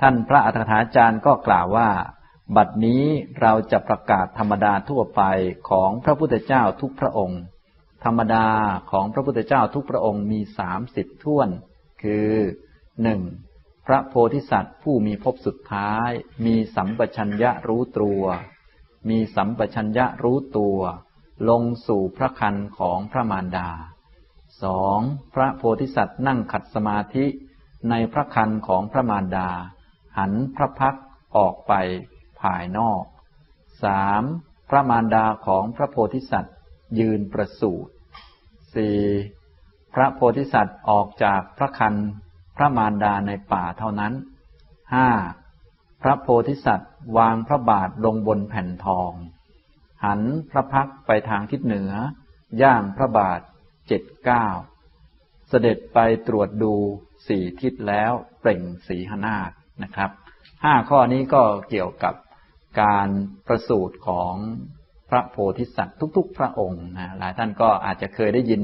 ท่านพระอัฏฐาจารย์ก็กล่าวว่า บัดนี้เราจะประกาศธรรมดาทั่วไปของพระพุทธเจ้าทุกพระองค์ ธรรมดาของพระพุทธเจ้าทุกพระองค์มีสามสิบท่วน คือหนึ่งพระโพธิสัตว์ผู้มีภพสุดท้าย มีสัมปชัญญะรู้ตัว มีสัมปชัญญะรู้ตัว ลงสู่พระคันของพระมารดาสองพระโพธิสัตว์นั่งขัดสมาธิในพระคันของพระมารดา หันพระพักออกไปภายนอกสามพระมารดาของพระโพธิสัตว์ยืนประสูติสี่พระโพธิสัตว์ออกจากพระคันพระมารดาในป่าเท่านั้นห้าพระโพธิสัตว์วางพระบาทลงบนแผ่นทอง หันพระพักไปทางทิศเหนือ ย่างพระบาทเจ็ดเก้าเสด็จไปตรวจดูสี่ทิศแล้วเปล่งสีหนาฏ นะครับห้าข้อนี้ก็เกี่ยวกับการประสูติของพระโพธิสัตว์ทุก ๆ พระองค์นะหลายท่านก็อาจจะเคยได้ยิน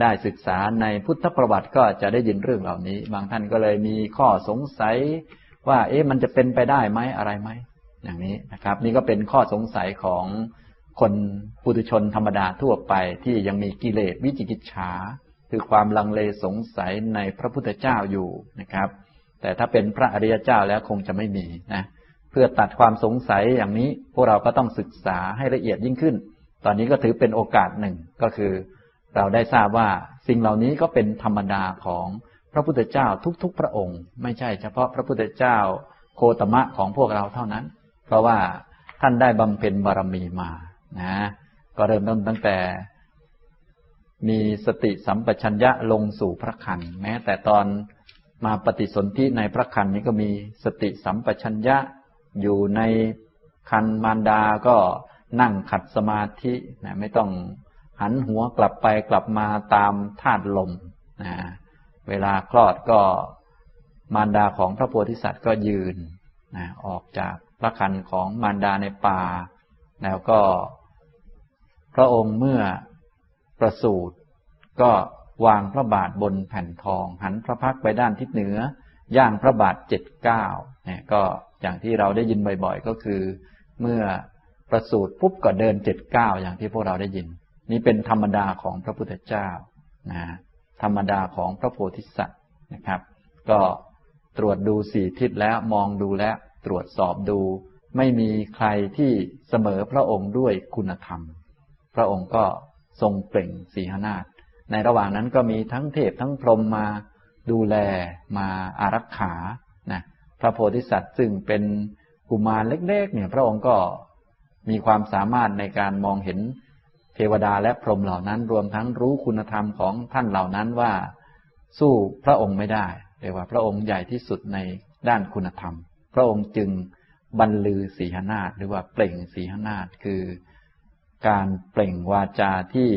ได้ศึกษาในพุทธประวัติก็จะได้ยินเรื่องเหล่านี้ บางท่านก็เลยมีข้อสงสัยว่า เอ๊ะมันจะเป็นไปได้ไหมอะไรไหมอย่างนี้นะครับ นี่ก็เป็นข้อสงสัยของคนปุถุชนธรรมดาทั่วไปที่ยังมีกิเลสวิจิกิจฉา คือความลังเลสงสัยในพระพุทธเจ้าอยู่นะครับ แต่ถ้าเป็นพระอริยเจ้าแล้วคงจะไม่มีนะเพื่อตัดความสงสัยอย่างนี้พวกเราก็ต้องศึกษาให้ละเอียดยิ่งขึ้น ตอนนี้ก็ถือเป็นโอกาสหนึ่งก็คือ เราได้ทราบว่าสิ่งเหล่านี้ก็เป็นธรรมดาของพระพุทธเจ้าทุกๆ พระองค์ ไม่ใช่เฉพาะพระพุทธเจ้าโคตมะของพวกเราเท่านั้น เพราะว่าท่านได้บำเพ็ญบารมีมานะก็เริ่มต้นตั้งแต่ มีสติสัมปชัญญะลงสู่พระคันแม้แต่ตอน มาปฏิสนธิในพระคันนี้ก็มีสติสัมปชัญญะ อยู่ในคันมารดาก็นั่งขัดสมาธินะไม่ต้องหันหัวกลับไปกลับมาตามธาตุลมนะเวลาคลอดก็มารดาของพระโพธิสัตว์ก็ยืนนะออกจากพระคันของมารดาในป่า แล้วก็ พระองค์เมื่อประสูติก็ วางพระบาทบนแผ่นทอง หันพระพักไปด้านทิศเหนือย่างพระบาทเจ็ดเก้าเนี่ยก็อย่างที่เราได้ยินบ่อยๆ ก็คือ เมื่อประสูติปุ๊บก็เดินเจ็ดเก้าอย่างที่พวกเราได้ยิน นี่เป็นธรรมดาของพระพุทธเจ้านะธรรมดาของพระโพธิสัตว์นะครับ ก็ตรวจดูสี่ทิศแล้วมองดูแล้วตรวจสอบดู ไม่มีใครที่เสมอพระองค์ด้วยคุณธรรม พระองค์ก็ทรงเปล่งสีหนาฏ ในระหว่างนั้นก็มีทั้งเทพทั้งพรหมมาดูแลมาอารักขานะพระโพธิสัตว์ซึ่งเป็นกุมารเล็ก ๆ เนี่ย พระองค์ก็มีความสามารถในการมองเห็นเทวดาและพรหมเหล่านั้น รวมทั้งรู้คุณธรรมของท่านเหล่านั้นว่า สู้พระองค์ไม่ได้เรียกว่าพระองค์ใหญ่ที่สุดในด้านคุณธรรม พระองค์จึงบรรลือสีหนาฏหรือว่าเปล่งสีหนาฏคือ การเปล่งวาจาที่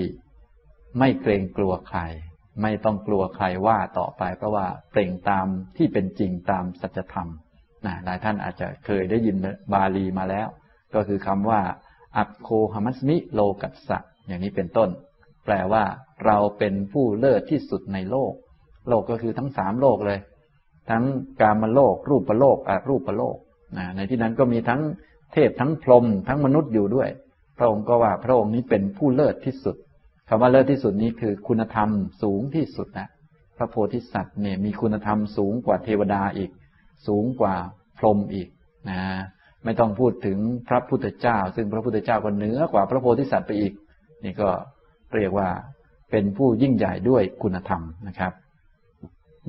ไม่เกรงกลัวใคร ไม่ต้องกลัวใครว่าต่อไปเพราะว่าเปล่งตามที่เป็นจริงตามสัจธรรมนะหลายท่านอาจจะเคยได้ยินบาลีมาแล้ว ก็คือคำว่า อัคโคหมัสมิโลกัสสะอย่างนี้เป็นต้น แปลว่าเราเป็นผู้เลิศที่สุดในโลก โลกก็คือทั้งสามโลกเลย ทั้งกามโลก รูปโลกอรูปโลกนะในที่นั้นก็มีทั้งเทพทั้งพรหมทั้งมนุษย์อยู่ด้วย พระองค์ก็ว่าพระองค์นี้เป็นผู้เลิศที่สุด คำว่าเลิศที่สุดนี้คือคุณธรรมสูงที่สุดนะพระโพธิสัตว์เนี่ยมีคุณธรรมสูงกว่าเทวดาอีก สูงกว่าพรหมอีกนะไม่ต้องพูดถึงพระพุทธเจ้า ซึ่งพระพุทธเจ้าก็เหนือกว่าพระโพธิสัตว์ไปอีก นี่ก็เรียกว่าเป็นผู้ยิ่งใหญ่ด้วยคุณธรรมนะครับ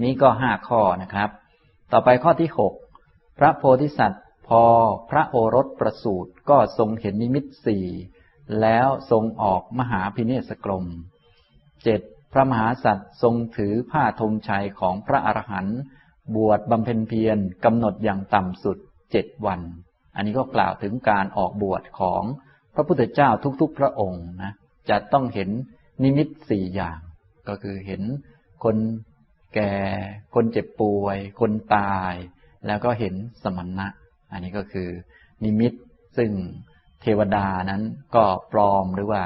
นี้ก็ห้าข้อนะครับ ต่อไปข้อที่หกพระโพธิสัตว์พอพระโอรสประสูติก็ทรงเห็นนิมิตสี่ แล้วทรงออกมหาพิเนศกรมเจ็ดพระมหาสัตว์ทรงถือผ้าธงชัยของพระอรหันต์บวชบำเพ็ญเพียรกำหนดอย่างต่ำสุดเจ็ดวัน อันนี้ก็กล่าวถึงการออกบวชของพระพุทธเจ้าทุกๆ พระองค์นะจะต้องเห็นนิมิตสี่อย่าง ก็คือเห็นคนแก่ คนเจ็บป่วย คนตาย แล้วก็เห็นสมณะ อันนี้ก็คือนิมิตซึ่ง เทวดานั้นก็ปลอมหรือว่า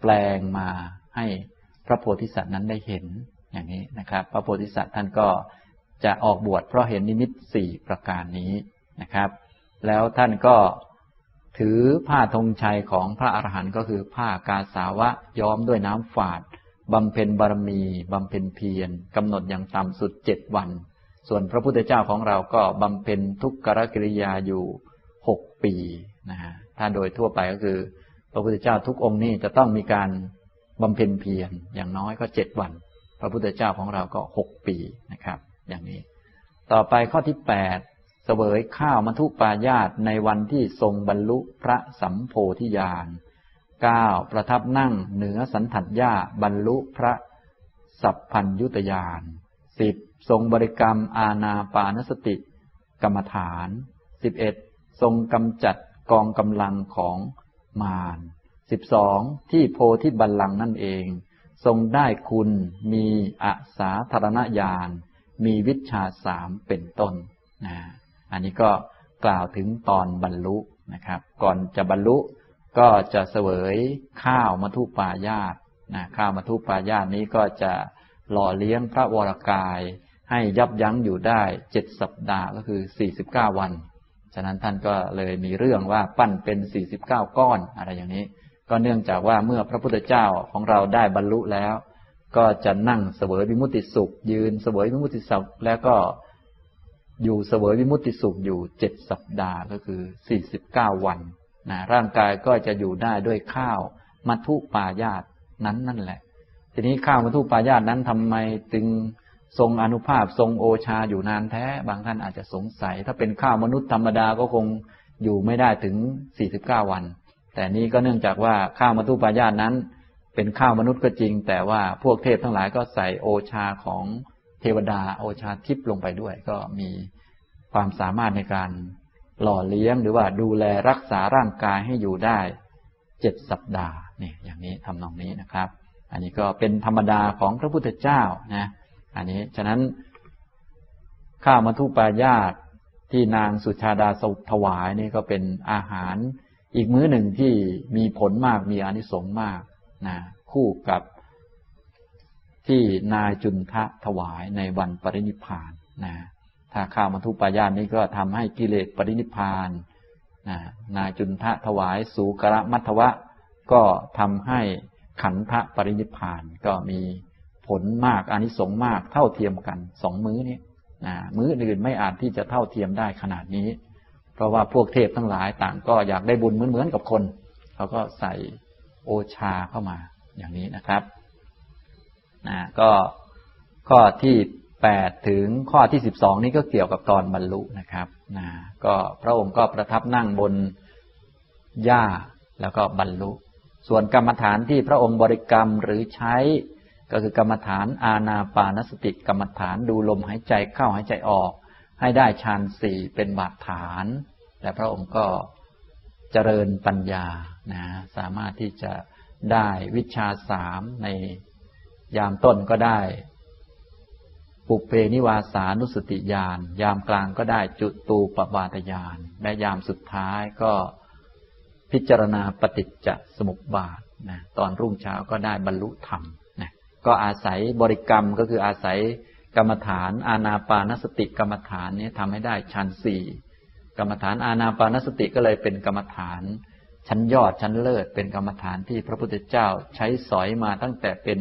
แปลงมาให้พระโพธิสัตว์นั้นได้เห็นอย่างนี้นะครับ พระโพธิสัตว์ท่านก็จะออกบวชเพราะเห็นนิมิตสี่ประการนี้นะครับ แล้วท่านก็ถือผ้าธงชัยของพระอรหันต์ก็คือผ้ากาสาวะย้อมด้วยน้ำฝาดบำเพ็ญบารมีบำเพ็ญเพียรกำหนดอย่างต่ำสุดเจ็ดวัน ส่วนพระพุทธเจ้าของเราก็บำเพ็ญทุกขกิริยาอยู่หกปีนะฮะ ถ้าโดยทั่วไปก็คือ พระพุทธเจ้าทุกองค์นี้จะต้องมีการบำเพ็ญเพียรอย่างน้อยก็เจ็ดวัน พระพุทธเจ้าของเราก็หกปีนะครับ อย่างนี้ ต่อไปข้อที่แปดเสวยข้าวมัทุปายาตในวันที่ทรงบรรลุพระสัมโพธิญาณเก้าประทับนั่งเหนือสันถัดญาบรรลุพระสัพพัญยุตยานสิบทรงบริกรรมอาณาปานสติ กรรมฐานสิบเอ็ดทรงกำจัด กองกำลังของมารสิบสองที่โพธิบัลลังนั่นเอง ทรงได้คุณมีอาสาธารณญาณ มีวิชาสามเป็นต้นนะอันนี้ก็กล่าวถึงตอนบรรลุนะครับ ก่อนจะบรรลุก็จะเสวยข้าวมัทุปายาตนะข้าวมัทุปายาตนี้ก็จะหล่อเลี้ยงพระวรกาย ให้ยับยั้งอยู่ได้เจ็ดสัปดาห์ก็คือสี่สิบเก้าวัน ฉะนั้นท่านก็เลยมีเรื่องว่าปั้นเป็นสี่สิบเก้าก้อนอะไรอย่างนี้ ก็เนื่องจากว่าเมื่อพระพุทธเจ้าของเราได้บรรลุแล้ว ก็จะนั่งเสวยวิมุติสุข ยืนเสวยวิมุติสุขแล้วก็อยู่เสวยวิมุติสุขอยู่เจ็ดสัปดาห์ก็คือสี่สิบเก้าวันนะร่างกายก็จะอยู่ได้ด้วยข้าวมัทุปายาตนั้นนั่นแหละ ทีนี้ข้าวมัทุปายาตนั้นทำไมจึง ทรงอนุภาพทรงโอชาอยู่นานแท้ บางท่านอาจจะสงสัย ถ้าเป็นข้าวมนุษย์ธรรมดาก็คงอยู่ไม่ได้ถึงสี่สิบเก้าวัน แต่นี้ก็เนื่องจากว่าข้าวมัทุปายาตนั้น เป็นข้าวมนุษย์ก็จริง แต่ว่าพวกเทพทั้งหลายก็ใส่โอชาของเทวดาโอชาทิพย์ลงไปด้วย ก็มีความสามารถในการหล่อเลี้ยงหรือว่าดูแลรักษาร่างกายให้อยู่ได้เจ็ดสัปดาห์นี่อย่างนี้ทำนองนี้นะครับ อันนี้ก็เป็นธรรมดาของพระพุทธเจ้านะ อันนี้ ฉะนั้นข้าวมัทุปายาตที่นางสุชาดาสุถวายนี่ก็เป็นอาหารอีกมื้อหนึ่งที่มีผลมากมีอานิสงส์มากนะคู่กับที่นายจุนทะถวายในวันปรินิพานนะถ้าข้าวมัทุปายาตนี้ก็ทำให้กิเลสปรินิพานนะนายจุนทะถวายสูกระมัทวะ ก็ทำให้ขันธะปรินิพานก็มี ผลมากอานิสงส์มากเท่าเทียมกันสองมื้อนี้มื้ออื่นไม่อาจที่จะเท่าเทียมได้ขนาดนี้ เพราะว่าพวกเทพทั้งหลายต่างก็อยากได้บุญเหมือนๆกับคน เขาก็ใส่โอชาเข้ามาอย่างนี้นะครับนะก็ข้อที่แปดถึงข้อที่สิบสองนี้ก็เกี่ยวกับตอนบรรลุนะครับนะก็พระองค์ก็ประทับนั่งบนหญ้าแล้วก็บรรลุ ส่วนกรรมฐานที่พระองค์บริกรรมหรือใช้ ก็คือกรรมฐานอาณาปานสติกรรมฐานดูลมหายใจเข้าหายใจออก ให้ได้ฌานสี่เป็นบาดฐาน และพระองค์ก็เจริญปัญญานะสามารถที่จะได้วิชาสามในยามต้นก็ได้ ปุเพนิวาสานุสติญาณยามกลางก็ได้จุตูปบาตญาณและยามสุดท้ายก็พิจารณาปฏิจจสมุปบาทนะตอนรุ่งเช้าก็ได้บรรลุธรรม ก็อาศัยบริกรรมก็คืออาศัยกรรมฐาน อาณาปานสติกรรมฐานนี้ทำให้ได้ชั้นสี่กรรมฐานอาณาปานสติก็เลยเป็นกรรมฐาน ชั้นยอดชั้นเลิศเป็นกรรมฐานที่พระพุทธเจ้าใช้สอยมาตั้งแต่เป็น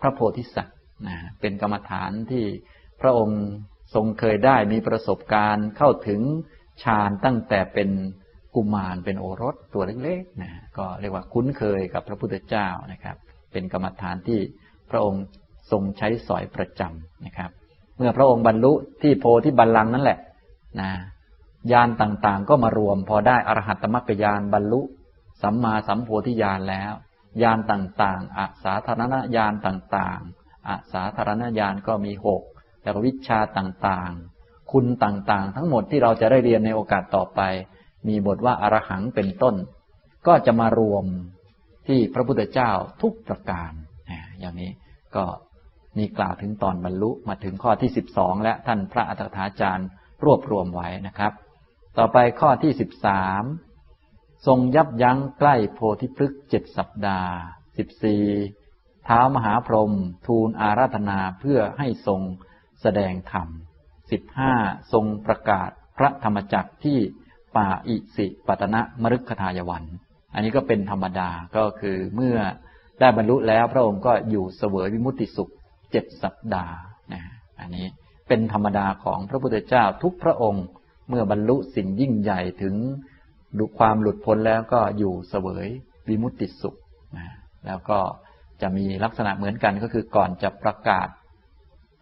พระโพธิสัตว์นะเป็นกรรมฐานที่พระองค์ทรงเคยได้มีประสบการณ์เข้าถึงฌานตั้งแต่เป็นกุมารเป็นโอรสตัวเล็กๆนะก็เรียกว่าคุ้นเคยกับพระพุทธเจ้านะครับ เป็นกรรมฐานที่ พระองค์ทรงใช้สอยประจำนะครับ เมื่อพระองค์บรรลุที่โพธิบัลลังก์นั่นแหละนะญาณต่างๆ ก็มารวมพอได้อรหัตมรรคญาณบรรลุสัมมาสัมโพธิญาณแล้วญาณต่างๆอาสาธารณญาณต่างๆอาสาธารณญาณก็มีหกแล้วก็วิชาต่างๆ คุณต่างๆ ทั้งหมดที่เราจะได้เรียนในโอกาสต่อไป มีบทว่าอรหังเป็นต้น ก็จะมารวมที่พระพุทธเจ้าทุกประการ อย่างนี้ก็มีกล่าวถึงตอนบรรลุมาถึงข้อที่สิบสองและท่านพระอัฏฐาจารย์รวบรวมไว้นะครับ ต่อไปข้อที่สิบสามทรงยับยั้งใกล้โพธิพฤกษ์เจ็ดสัปดาห์สิบสี่เท้ามหาพรหมทูลอาราธนาเพื่อให้ทรงแสดงธรรมสิบห้าทรงประกาศพระธรรมจักรที่ป่าอิสิปตนะมฤคทายวัน อันนี้ก็เป็นธรรมดาก็คือเมื่อ ได้บรรลุแล้ว พระองค์ก็อยู่เสวยวิมุตติสุขเจ็ดสัปดาห์นะอันนี้เป็นธรรมดาของพระพุทธเจ้าทุกพระองค์เมื่อบรรลุสิ่งยิ่งใหญ่ถึงดูความหลุดพ้นแล้วก็อยู่เสวยวิมุตติสุขนะแล้วก็จะมีลักษณะเหมือนกันก็คือก่อนจะประกาศ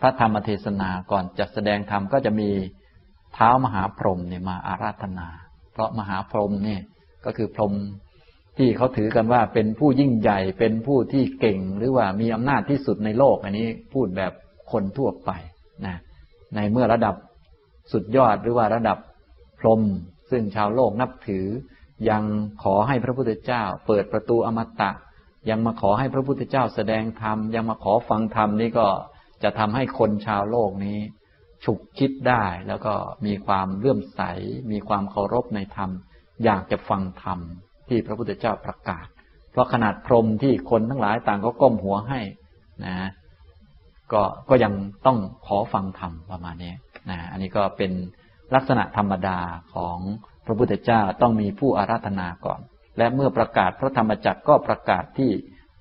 พระธรรมเทศนาก่อนจะแสดงธรรมก็จะมีเท้ามหาพรหมเนี่ยมาอาราธนา เพราะมหาพรหมเนี่ยก็คือพรหม ที่เขาถือกันว่าเป็นผู้ยิ่งใหญ่เป็นผู้ที่เก่ง หรือว่ามีอำนาจที่สุดในโลก อันนี้พูดแบบคนทั่วไปนะในเมื่อระดับสุดยอดหรือว่าระดับพรหมซึ่งชาวโลกนับถือ ยังขอให้พระพุทธเจ้า เปิดประตูอมตะ ยังมาขอให้พระพุทธเจ้าแสดงธรรมยังมาขอฟังธรรมนี่ก็จะทำให้คนชาวโลกนี้ ฉุกคิดได้แล้วก็มีความเลื่อมใส มีความเคารพในธรรม อยากจะฟังธรรม ที่พระพุทธเจ้าประกาศ เพราะขนาดพรหมที่คนทั้งหลายต่างก็ก้มหัวให้นะก็ก็ยังต้องขอฟังธรรมประมาณนี้นะอันนี้ก็เป็นลักษณะธรรมดาของพระพุทธเจ้าต้องมีผู้อาราธนาก่อน และเมื่อประกาศพระธรรมจักรก็ประกาศที่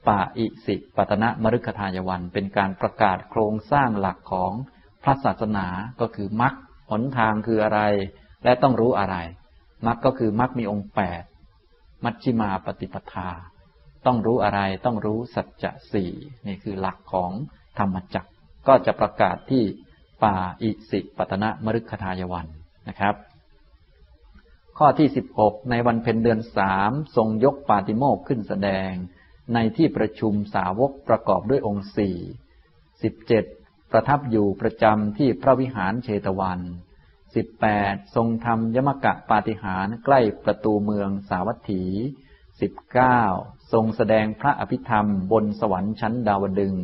ป่าอิสิปตนะมฤคทายวัน เป็นการประกาศโครงสร้างหลักของพระศาสนาก็คือมรรคหนทางคืออะไร และต้องรู้อะไรมรรคก็คือมรรคมีองค์แปด มัชฌิมาปฏิปทา ต้องรู้อะไรต้องรู้สัจจะสี่นี่คือหลักของธรรมจักรก็จะประกาศที่ป่าอิสิปตนะมฤคทายวันนะครับ ข้อที่สิบหกในวันเพ็ญเดือนสามทรงยกปาติโมกขึ้นแสดง ในที่ประชุมสาวกประกอบด้วยองค์สี่สิบเจ็ดประทับอยู่ประจำที่พระวิหารเชตวัน สิบแปดทรงทำยมกะปาฏิหารใกล้ประตูเมืองสาวัตถีสิบเก้าทรงแสดงพระอภิธรรมบนสวรรค์ชั้นดาวดึง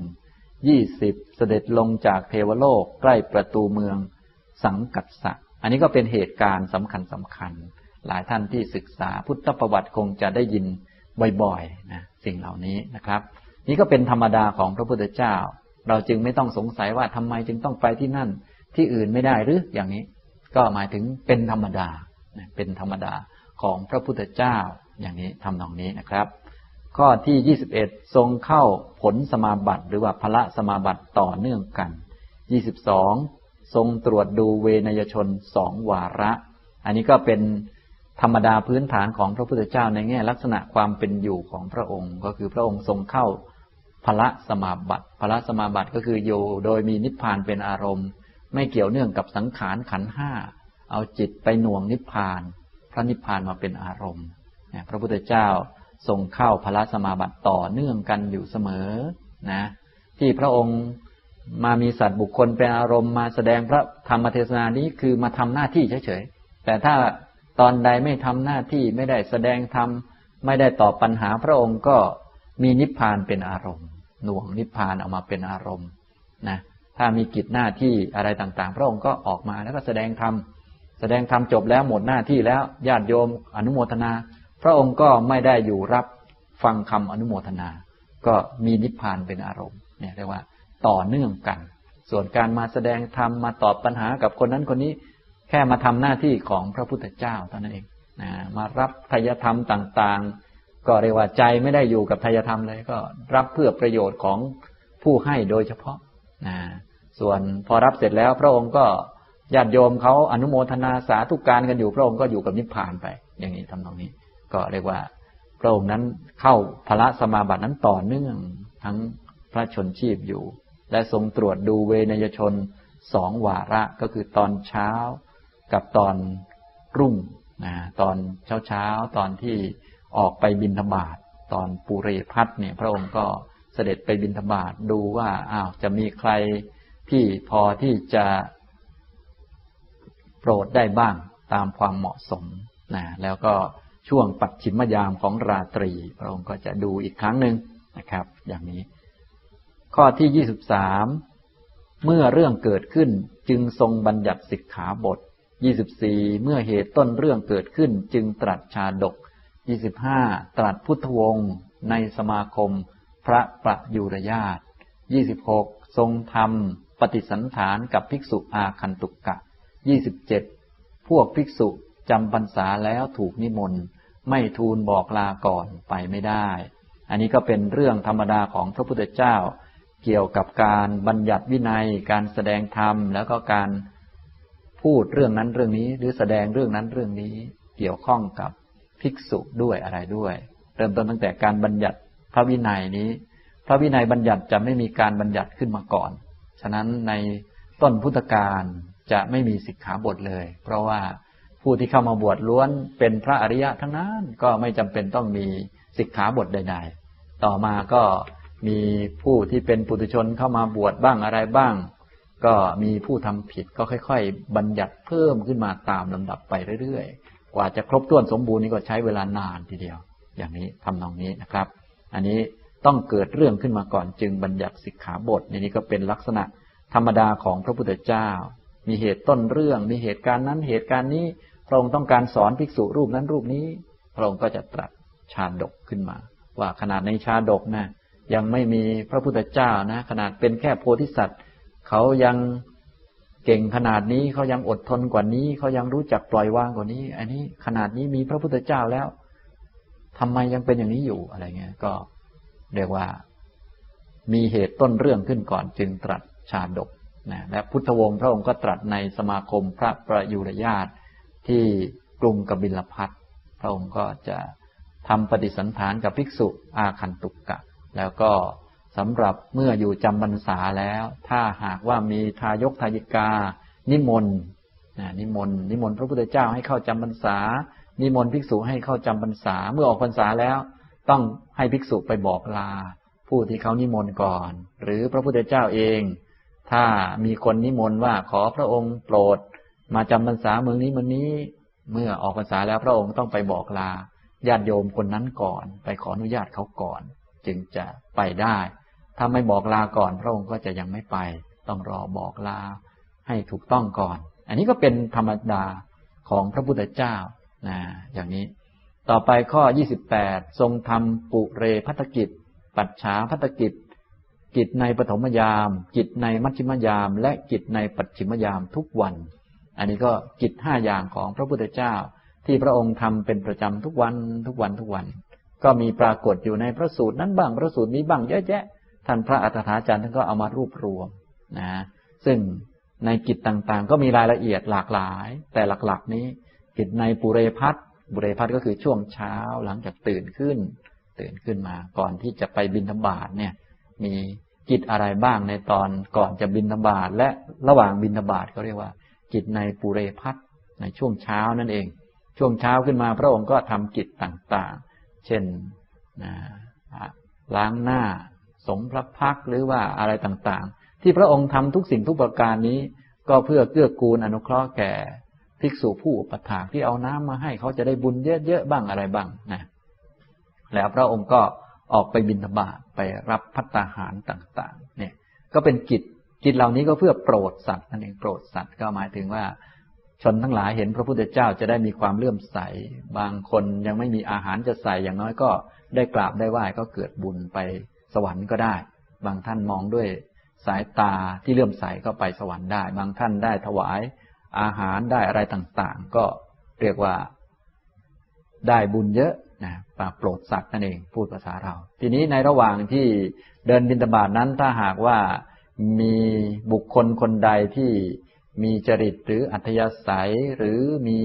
ยี่สิบเสด็จลงจากเทวโลกใกล้ประตูเมืองสังกัดสะอันนี้ก็เป็นเหตุการณ์สำคัญสำคัญ หลายท่านที่ศึกษาพุทธประวัติคงจะได้ยินบ่อยๆนะสิ่งเหล่านี้นะครับ นี่ก็เป็นธรรมดาของพระพุทธเจ้า เราจึงไม่ต้องสงสัยว่าทำไมจึงต้องไปที่นั่น ที่อื่นไม่ได้หรืออย่างนี้ ก็หมายถึงเป็นธรรมดา เป็นธรรมดาของพระพุทธเจ้าอย่างนี้ทำนองนี้นะครับ ข้อที่ 21 ทรงเข้าผลสมาบัติ หรือว่าพละสมาบัติต่อเนื่องกัน 22 ทรงตรวจดูเวนยชนสองวาระ อันนี้ก็เป็นธรรมดาพื้นฐานของพระพุทธเจ้าในแง่ลักษณะความเป็นอยู่ของพระองค์ ก็คือพระองค์ทรงเข้าพละสมาบัติพละสมาบัติก็คืออยู่โดยมีนิพพานเป็นอารมณ์ ไม่เกี่ยวเนื่องกับสังขารขันห้า เอาจิตไปหน่วงนิพพาน พระนิพพานมาเป็นอารมณ์พระพุทธเจ้าทรงเข้าพระสมาบัติต่อเนื่องกันอยู่เสมอนะที่พระองค์มามีสัตว์บุคคลเป็นอารมณ์มาแสดงพระธรรมเทศนานี้คือมาทำหน้าที่เฉยๆ แต่ถ้าตอนใดไม่ทำหน้าที่ไม่ได้แสดงธรรมไม่ได้ตอบปัญหาพระองค์ก็มีนิพพานเป็นอารมณ์ หน่วงนิพพานออกมาเป็นอารมณ์นะ ถ้ามีกิจหน้าที่อะไรต่างๆ พระองค์ก็ออกมาแล้วก็แสดงธรรมแสดงธรรมจบแล้วหมดหน้าที่แล้วญาติโยมอนุโมทนา พระองค์ก็ไม่ได้อยู่รับฟังคำอนุโมทนา ก็มีนิพพานเป็นอารมณ์เนี่ยเรียกว่าต่อเนื่องกัน ส่วนการมาแสดงธรรมมาตอบปัญหากับคนนั้นคนนี้ แค่มาทำหน้าที่ของพระพุทธเจ้าเท่านั้นเองนะมารับทายธรรมต่างๆ ก็เรียกว่าใจไม่ได้อยู่กับทายธรรมเลยก็รับเพื่อประโยชน์ของผู้ให้โดยเฉพาะนะ ส่วนพอรับเสร็จแล้วพระองค์ก็ญาติโยมเขาอนุโมทนาสาธุการกันอยู่พระองค์ก็อยู่กับนิพพานไป อย่างนี้ทำตรงนี้ ก็เรียกว่า พระองค์นั้นเข้าพระสมาบัตินั้นต่อเนื่องทั้งพระชนชีพอยู่ และทรงตรวจดูเวนยชนสองวาระก็คือตอนเช้ากับตอนรุ่งนะตอนเช้าเช้าตอนที่ออกไปบินธบาตตอนปุเรพัทเนี่ยพระองค์ก็เสด็จไปบินธบาตดูว่าอ้าวจะมีใคร ที่พอที่จะโปรดได้บ้างตามความเหมาะสมนะแล้วก็ช่วงปัดฉิมยามของราตรี พระองค์ก็จะดูอีกครั้งหนึ่งนะครับ อย่างนี้ ข้อที่ยี่สิบสามเมื่อเรื่องเกิดขึ้นจึงทรงบัญญัติสิกขาบทยี่สิบสี่เมื่อเหตุต้นเรื่องเกิดขึ้น จึงตรัสชาดกยี่สิบห้าตรัสพุทธวงศ์ในสมาคม พระประยุรญาตยี่สิบหกทรงธรรม ปฏิสันฐานกับภิกษุอาคันตุกกะยี่สิบเจ็ดพวกภิกษุจำพรรษาแล้วถูกนิมนต์ ไม่ทูลบอกลาก่อนไปไม่ได้ อันนี้ก็เป็นเรื่องธรรมดาของพระพุทธเจ้า เกี่ยวกับการบัญญัติวินัย การแสดงธรรม แล้วก็การพูดเรื่องนั้นเรื่องนี้ หรือแสดงเรื่องนั้นเรื่องนี้ เกี่ยวข้องกับภิกษุด้วยอะไรด้วย เริ่มต้นตั้งแต่การบัญญัติพระวินัยนี้ พระวินัยบัญญัติจะไม่มีการบัญญัติขึ้นมาก่อน ฉะนั้นในต้นพุทธกาลจะไม่มีสิกขาบทเลย เพราะว่าผู้ที่เข้ามาบวชล้วนเป็นพระอริยะทั้งนั้นก็ไม่จำเป็นต้องมีสิกขาบทใด ๆ ต่อมาก็มีผู้ที่เป็นปุถุชนเข้ามาบวชบ้างอะไรบ้าง ก็มีผู้ทำผิดก็ค่อย ๆ บัญญัติเพิ่มขึ้นมาตามลำดับไปเรื่อยๆ กว่าจะครบถ้วนสมบูรณ์นี่ก็ใช้เวลานานทีเดียว อย่างนี้ทำนองนี้นะครับ อันนี้ ต้องเกิดเรื่องขึ้นมาก่อนจึงบัญญัติสิกขาบทนี่ก็เป็นลักษณะธรรมดาของพระพุทธเจ้า มีเหตุต้นเรื่องมีเหตุการณ์นั้นเหตุการณ์นี้พระองค์ต้องการสอนภิกษุรูปนั้นรูปนี้ พระองค์ก็จะตรัสชาดกขึ้นมา ว่าขนาดในชาดกนะยังไม่มีพระพุทธเจ้านะ ขนาดเป็นแค่โพธิสัตว์เขายังเก่งขนาดนี้เขายังอดทนกว่านี้เขายังรู้จักปล่อยวางกว่านี้ อันนี้ขนาดนี้มีพระพุทธเจ้าแล้วทำไมยังเป็นอย่างนี้อยู่อะไรเงี้ยก็ เรียกว่ามีเหตุต้นเรื่องขึ้นก่อนจึงตรัสชาดกนะและพุทธวงศ์พระองค์ก็ตรัสในสมาคมพระประยุรญาติที่กรุงกบิลพัทพระองค์ก็จะทำปฏิสันฐานกับภิกษุอาคันตุกกะ แล้วก็สำหรับเมื่ออยู่จำบรรษาแล้ว ถ้าหากว่ามีทายกทายิกา นิมนต์นิมนต์นิมนต์พระพุทธเจ้าให้เข้าจำบรรษา นิมนต์ภิกษุให้เข้าจำบรรษาเมื่อออกพรรษาแล้ว ต้องให้ภิกษุไปบอกลา ผู้ที่เขานิมนต์ก่อน หรือพระพุทธเจ้าเอง ถ้ามีคนนิมนต์ว่าขอพระองค์โปรด มาจำพรรษาเมืองนี้เมืองนี้ เมื่อออกพรรษาแล้วพระองค์ต้องไปบอกลาญาติโยมคนนั้นก่อน ไปขออนุญาตเขาก่อน จึงจะไปได้ ถ้าไม่บอกลาก่อน พระองค์ก็จะยังไม่ไป ต้องรอบอกลาให้ถูกต้องก่อน อันนี้ก็เป็นธรรมดาของพระพุทธเจ้านะอย่างนี้ ต่อไปข้อ 28 ทรงทำปุเรพัฒกิจ ปัจฉาพัฒกิจ กิจในปฐมยาม กิจในมัชชิมยาม และกิจในปัจฉิมยามทุกวัน อันนี้ก็กิจห้าอย่างของพระพุทธเจ้า ที่พระองค์ทำเป็นประจำทุกวันทุกวันทุกวัน ก็มีปรากฏอยู่ในพระสูตรนั้นบ้างพระสูตรนี้บ้างเยอะแยะ ท่านพระอัฏฐาจารย์ท่านก็เอามารวบรวมนะซึ่งในกิจต่างๆ ก็มีรายละเอียดหลากหลาย แต่หลักๆ นี้ กิจในปุเรพัท บุเรพัทก็คือช่วงเช้าหลังจากตื่นขึ้น ตื่นขึ้นมา ก่อนที่จะไปบินธบาตเนี่ย มีกิจอะไรบ้างในตอนก่อนจะบินธบาตและระหว่างบินธบาตเขาเรียกว่า กิจในปุเรพัทในช่วงเช้านั่นเอง ช่วงเช้าขึ้นมาพระองค์ก็ทำกิจต่างๆ เช่นล้างหน้า สงพระพักหรือว่าอะไรต่างๆ ที่พระองค์ทำทุกสิ่งทุกประการนี้ ก็เพื่อเกื้อกูลอนุเคราะห์แก่ ภิกษุผู้อุปถากที่เอาน้ำมาให้เขาจะได้บุญเยอะๆบ้างอะไรบ้างนะแล้วพระองค์ก็ออกไปบิณฑบาตไปรับพัตตาหารต่างๆ เนี่ย ก็เป็นกิจกิจเหล่านี้ก็เพื่อโปรดสัตว์นั่นเองโปรดสัตว์ก็หมายถึงว่า ชนทั้งหลายเห็นพระพุทธเจ้าจะได้มีความเลื่อมใส บางคนยังไม่มีอาหารจะใส่อย่างน้อยก็ได้กราบได้ไหว้ก็เกิดบุญไปสวรรค์ก็ได้ บางท่านมองด้วยสายตาที่เลื่อมใสก็ไปสวรรค์ได้ บางท่านได้ถวาย อาหารได้อะไรต่างๆ ก็เรียกว่าได้บุญเยอะนะปาโปรดสัตว์นั่นเองพูดภาษาเรา ทีนี้ในระหว่างที่เดินบินตบาทนั้นถ้าหากว่ามีบุคคลคนใดที่มีจริตหรืออัธยาศัยหรือมี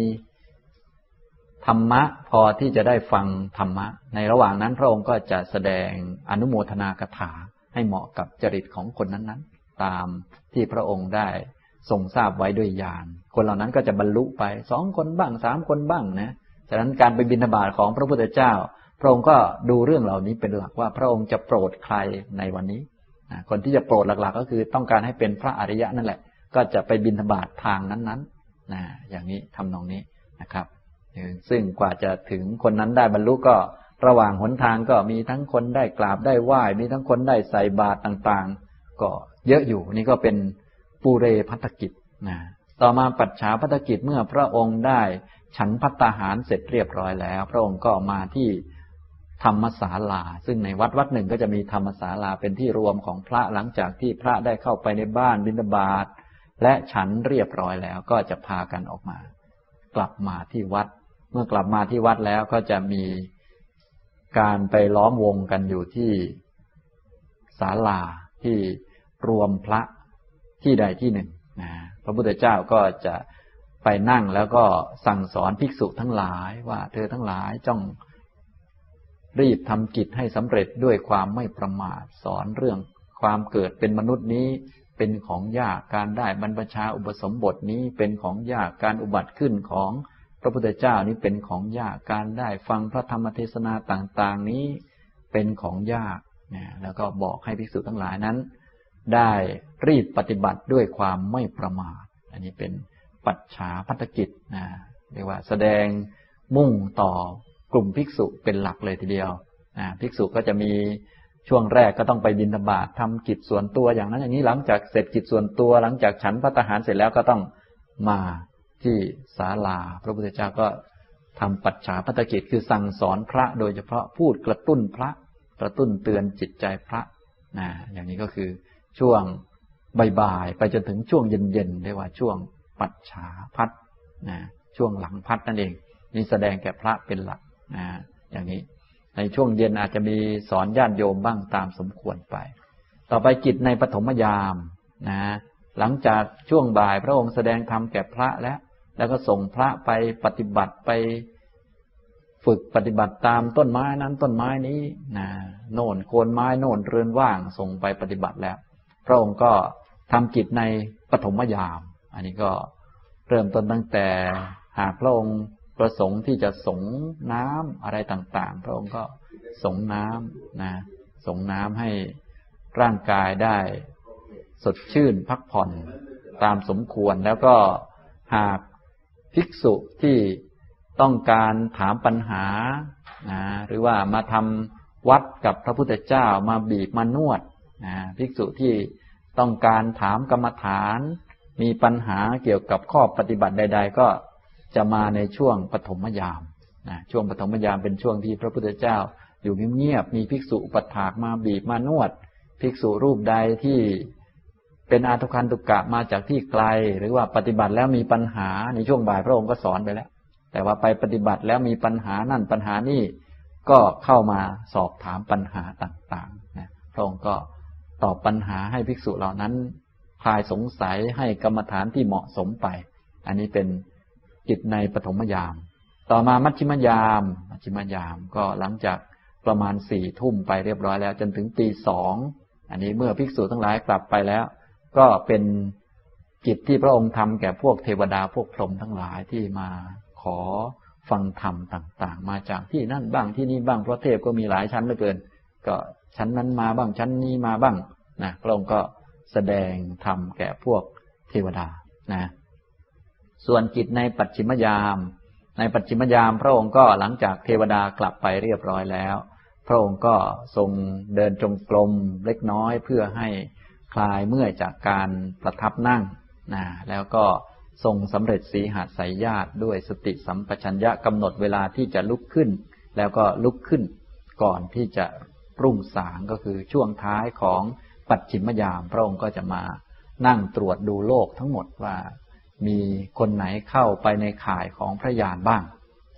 ธรรมะพอที่จะได้ฟังธรรมะ ในระหว่างนั้นพระองค์ก็จะแสดงอนุโมทนากถาให้เหมาะกับจริตของคนนั้นๆ ตามที่พระองค์ได้ ทรงทราบไว้ด้วยญาณคนเหล่านั้นก็จะบรรลุไปสองคนบ้างสามคนบ้างนะฉะนั้นการไปบิณฑบาตของพระพุทธเจ้า พระองค์ก็ดูเรื่องเหล่านี้เป็นหลักว่าพระองค์จะโปรดใครในวันนี้คนที่จะโปรดหลักๆ ก็คือต้องการให้เป็นพระอริยะนั่นแหละ ก็จะไปบินธบาตทางนั้นๆนะอย่างนี้ทำนองนี้นะครับซึ่งกว่าจะถึงคนนั้นได้บรรลุก็ระหว่างหนทางก็มีทั้งคนได้กราบได้ไหว้มีทั้งคนได้ใส่บาตรต่างๆ ก็เยอะอยู่นี่ก็เป็น ปูเรพัฒกิจนะต่อมาปัจฉาพัฒกิจเมื่อพระองค์ได้ฉันพัตตาหารเสร็จเรียบร้อยแล้ว พระองค์ก็มาที่ธรรมศาลา ซึ่งในวัดวัดหนึ่งก็จะมีธรรมศาลาเป็นที่รวมของพระหลังจากที่พระได้เข้าไปในบ้านบิณฑบาตและฉันเรียบร้อยแล้วก็จะพากันออกมา กลับมาที่วัด เมื่อกลับมาที่วัดแล้วก็จะมีการไปล้อมวงกันอยู่ที่ศาลาที่รวมพระ ที่ใดที่หนึ่งนะพระพุทธเจ้าก็จะไปนั่งแล้วก็สั่งสอนภิกษุทั้งหลายว่าเธอทั้งหลายจ้องรีบทำกิจให้สำเร็จด้วยความไม่ประมาทสอนเรื่องความเกิดเป็นมนุษย์นี้เป็นของยากการได้บรรพชาอุปสมบทนี้เป็นของยากการอุบัติขึ้นของพระพุทธเจ้านี้เป็นของยากการได้ฟังพระธรรมเทศนาต่างๆนี้เป็นของยากนะแล้วก็บอกให้ภิกษุทั้งหลายนั้น ได้ รีบปฏิบัติด้วยความไม่ประมาท อันนี้เป็นปัจฉาพัฒกิจนะเรียกว่าแสดงมุ่งต่อกลุ่มภิกษุเป็นหลักเลยทีเดียวนะภิกษุก็จะมีช่วงแรกก็ต้องไปบินธบาตทำกิจส่วนตัวอย่างนั้น อย่างนี้หลังจากเสร็จกิจส่วนตัว หลังจากฉันพระทหารเสร็จแล้วก็ต้องมาที่ศาลา พระพุทธเจ้าก็ทำปัจฉาพัฒกิจคือสั่งสอนพระ โดยเฉพาะพูดกระตุ้นพระกระตุ้นเตือนจิตใจพระนะอย่างนี้ก็คือช่วง บ่ายๆไปจนถึงช่วงเย็นๆเรียกว่าช่วงปัจฉาพัฒนะช่วงหลังพัฒนั่นเองนี่แสดงแก่พระเป็นหลักนะอย่างนี้ ในช่วงเย็นอาจจะมีสอนญาติโยมบ้างตามสมควรไป ต่อไปกิจในปฐมยามนะหลังจากช่วงบ่ายพระองค์แสดงธรรมแก่พระแล้ว แล้วก็ส่งพระไปปฏิบัติไป ฝึกปฏิบัติตามต้นไม้นั้นต้นไม้นี้นะโน่นโคนไม้โน่นเรือนว่างส่งไปปฏิบัติแล้ว พระองค์ก็ ทำกิจในปฐมยาม อันนี้ก็เริ่มต้นตั้งแต่หากพระองค์ประสงค์ที่จะสงน้ำอะไรต่างๆ พระองค์ก็สงน้ำนะสงน้ำให้ร่างกายได้สดชื่นพักผ่อนตามสมควรแล้วก็หากภิกษุที่ต้องการถามปัญหานะหรือว่ามาทำวัดกับพระพุทธเจ้ามาบีบมานวดนะภิกษุที่ ต้องการถามกรรมฐาน มีปัญหาเกี่ยวกับข้อปฏิบัติใด ๆ ก็จะมาในช่วงปฐมยามนะช่วงปฐมยามเป็นช่วงที่พระพุทธเจ้า อยู่เงียบๆมีภิกษุอุปถากมาบีบมานวด ภิกษุรูปใดที่เป็นอาทุคันตุกกะมาจากที่ไกล หรือว่าปฏิบัติแล้วมีปัญหาในช่วงบ่ายพระองค์ก็สอนไปแล้ว แต่ว่าไปปฏิบัติแล้วมีปัญหานั่นปัญหานี่ก็เข้ามาสอบถามปัญหาต่างๆนะพระองค์ก็ ตอบปัญหาให้ภิกษุเหล่านั้นคลายสงสัยให้กรรมฐานที่เหมาะสมไป อันนี้เป็นจิตในปฐมยาม ต่อมามัชชิมยาม มัชชิมยามก็หลังจากประมาณสี่ทุ่มไปเรียบร้อยแล้ว จนถึงตีสอง อันนี้เมื่อภิกษุทั้งหลายกลับไปแล้ว ก็เป็นกิจที่พระองค์ทำแก่พวกเทวดาพวกพรหมทั้งหลายที่มาขอฟังธรรมต่าง ๆ มาจากที่นั่นบ้างที่นี่บ้างเพราะเทพก็มีหลายชั้นเหลือเกิน ก็ชั้นนั้นมาบ้างชั้นนี้มาบ้าง นะพระองค์ก็แสดงธรรมแก่พวกเทวดานะส่วนกิจในปัจฉิมยาม ในปัจฉิมยาม พระองค์ก็หลังจากเทวดากลับไปเรียบร้อยแล้ว พระองค์ก็ทรงเดินจงกรมเล็กน้อยเพื่อให้คลายเมื่อยจากการประทับนั่งนะแล้วก็ทรงสำเร็จสีหาสายญาติด้วยสติสัมปชัญญะกำหนดเวลาที่จะลุกขึ้น แล้วก็ลุกขึ้นก่อนที่จะรุ่งสางก็คือช่วงท้ายของ ปัจฉิมยาม พระองค์ก็จะมานั่งตรวจดูโลกทั้งหมดว่า มีคนไหนเข้าไปในข่ายของพระยานบ้าง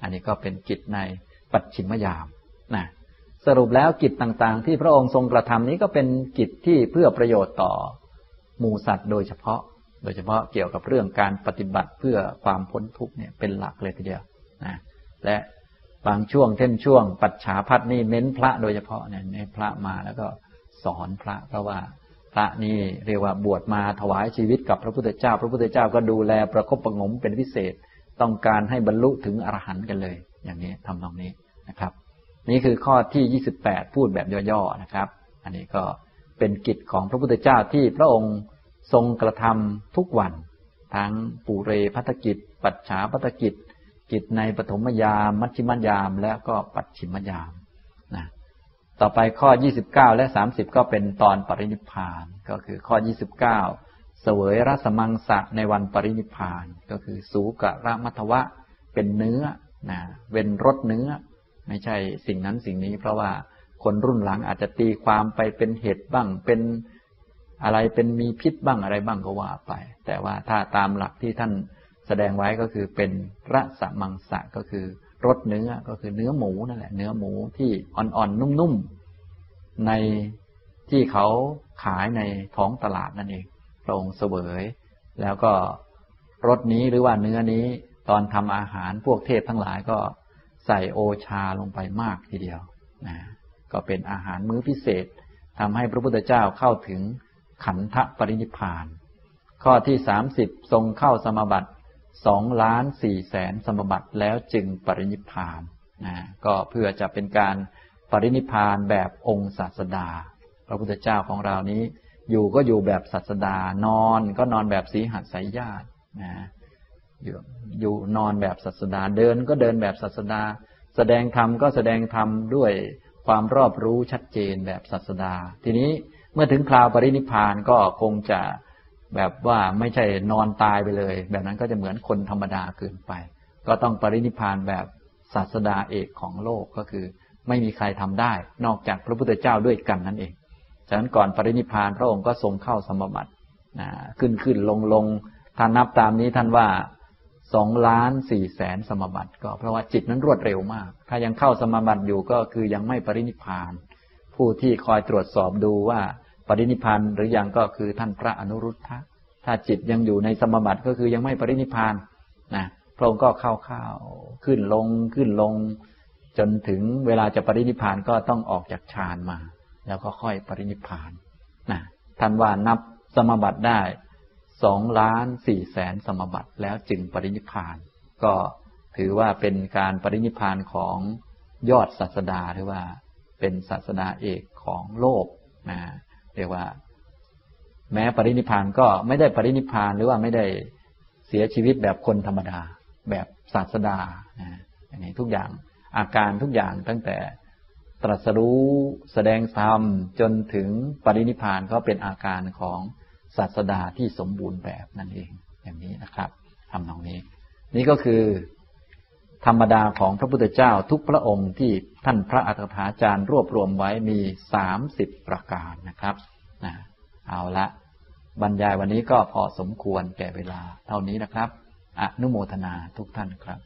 อันนี้ก็เป็นกิจในปัจฉิมยามนะสรุปแล้วกิจต่างๆ ที่พระองค์ทรงกระทำนี้ก็เป็นกิจที่เพื่อประโยชน์ต่อหมู่สัตว์โดยเฉพาะ โดยเฉพาะเกี่ยวกับเรื่องการปฏิบัติเพื่อความพ้นทุกข์เนี่ยเป็นหลักเลยทีเดียวนะและบางช่วงเช่นช่วง ปัจฉาพัฒนี่เน้นพระโดยเฉพาะเนี่ยในพระมาแล้วก็ สอนพระ เพราะว่าพระนี่เรียกว่าบวชมาถวายชีวิตกับพระพุทธเจ้า พระพุทธเจ้าก็ดูแลประคบประงมเป็นพิเศษ ต้องการให้บรรลุถึงอรหันต์กันเลย อย่างนี้ทำตรงนี้นะครับ นี่คือข้อที่ 28 พูดแบบย่อๆนะครับ อันนี้ก็เป็นกิจของพระพุทธเจ้าที่พระองค์ทรงกระทำทุกวัน ทั้งปูเรพัฒกิจ ปัจฉาพัฒกิจ กิจในปฐมยาม มัชฌิมยาม และก็ปัจฉิมยาม ต่อไปข้อ 29 และ 30 ก็เป็นตอนปรินิพานก็คือข้อ 29 เสวยรสมังสะในวันปรินิพาน ก็คือสูกะระมัทวะเป็นเนื้อนะเว้นรสเนื้อ ไม่ใช่สิ่งนั้นสิ่งนี้ เพราะว่าคนรุ่นหลังอาจจะตีความไปเป็นเหตุบ้างเป็นอะไรเป็นมีพิษบ้างอะไรบ้างก็ว่าไป แต่ว่าถ้าตามหลักที่ท่านแสดงไว้ก็คือเป็นระสมังสะก็คือ รสเนื้อก็คือเนื้อหมูนั่นแหละ เนื้อหมูที่อ่อนๆนุ่มๆในที่เขาขายในท้องตลาดนั่นเองพระองค์เสวย แล้วก็รสนี้หรือว่าเนื้อนี้ตอนทำอาหารพวกเทพทั้งหลายก็ใส่โอชาลงไปมากทีเดียวนะก็เป็นอาหารมื้อพิเศษทำให้พระพุทธเจ้าเข้าถึงขันธปรินิพาน ข้อที่สามสิบทรงเข้าสมบัติ สองล้านสี่แสนสมบัติแล้วจึงปรินิพานนะก็เพื่อจะเป็นการปรินิพานแบบองค์ศาสดา พระพุทธเจ้าของเรานี้ อยู่ก็อยู่แบบศาสดานอนก็นอนแบบสีหัสายญาตินะอยู่อยู่นอนแบบศาสดาเดินก็เดินแบบศาสดา แสดงธรรมก็แสดงธรรมด้วยความรอบรู้ชัดเจนแบบศาสดา ทีนี้เมื่อถึงคราวปรินิพานก็คงจะ แบบว่าไม่ใช่นอนตายไปเลย แบบนั้นก็จะเหมือนคนธรรมดาเกินไป ก็ต้องปรินิพานแบบศาสดาเอกของโลกก็คือ ไม่มีใครทำได้ นอกจากพระพุทธเจ้าด้วยกันนั่นเองฉะนั้นก่อนปรินิพานพระองค์ก็ทรงเข้าสมบัติขึ้นขึ้นลงลงท่านนับตามนี้ท่านว่าสองล้านสี่แสนสมบัติก็เพราะว่าจิตนั้นรวดเร็วมาก ถ้ายังเข้าสมบัติอยู่ก็คือยังไม่ปรินิพาน ผู้ที่คอยตรวจสอบดูว่า ปรินิพานหรือยังก็คือท่านพระอนุรุทธะถ้าจิตยังอยู่ในสมบัติก็คือยังไม่ปรินิพานนะพระองค์ก็เข้าเข้าขึ้นลงขึ้นลง จนถึงเวลาจะปรินิพานก็ต้องออกจากฌานมา แล้วก็ค่อยปรินิพานนะท่านว่านับสมบัติได้สองล้านสี่แสนสมบัติแล้วจึงปรินิพาน ก็ถือว่าเป็นการปรินิพานของยอดศาสดาหรือว่าเป็นศาสดาเอกของโลกนะ เรียกว่า แม้ปรินิพานก็ไม่ได้ปรินิพานหรือว่าไม่ได้เสียชีวิตแบบคนธรรมดา แบบศาสดาอย่างนี้ทุกอย่างอาการทุกอย่างตั้งแต่ตรัสรู้แสดงธรรมจนถึงปรินิพานก็เป็นอาการของศาสดาที่สมบูรณ์แบบนั่นเอง อย่างนี้นะครับทำนองนี้ นี่ก็คือ ธรรมดาของพระพุทธเจ้าทุกพระองค์ที่ท่านพระอัฏฐาจารย์รวบรวมไว้มีสามสิบประการนะครับนะเอาละบรรยายวันนี้ก็พอสมควรแก่เวลาเท่านี้นะครับ อนุโมทนาทุกท่านครับ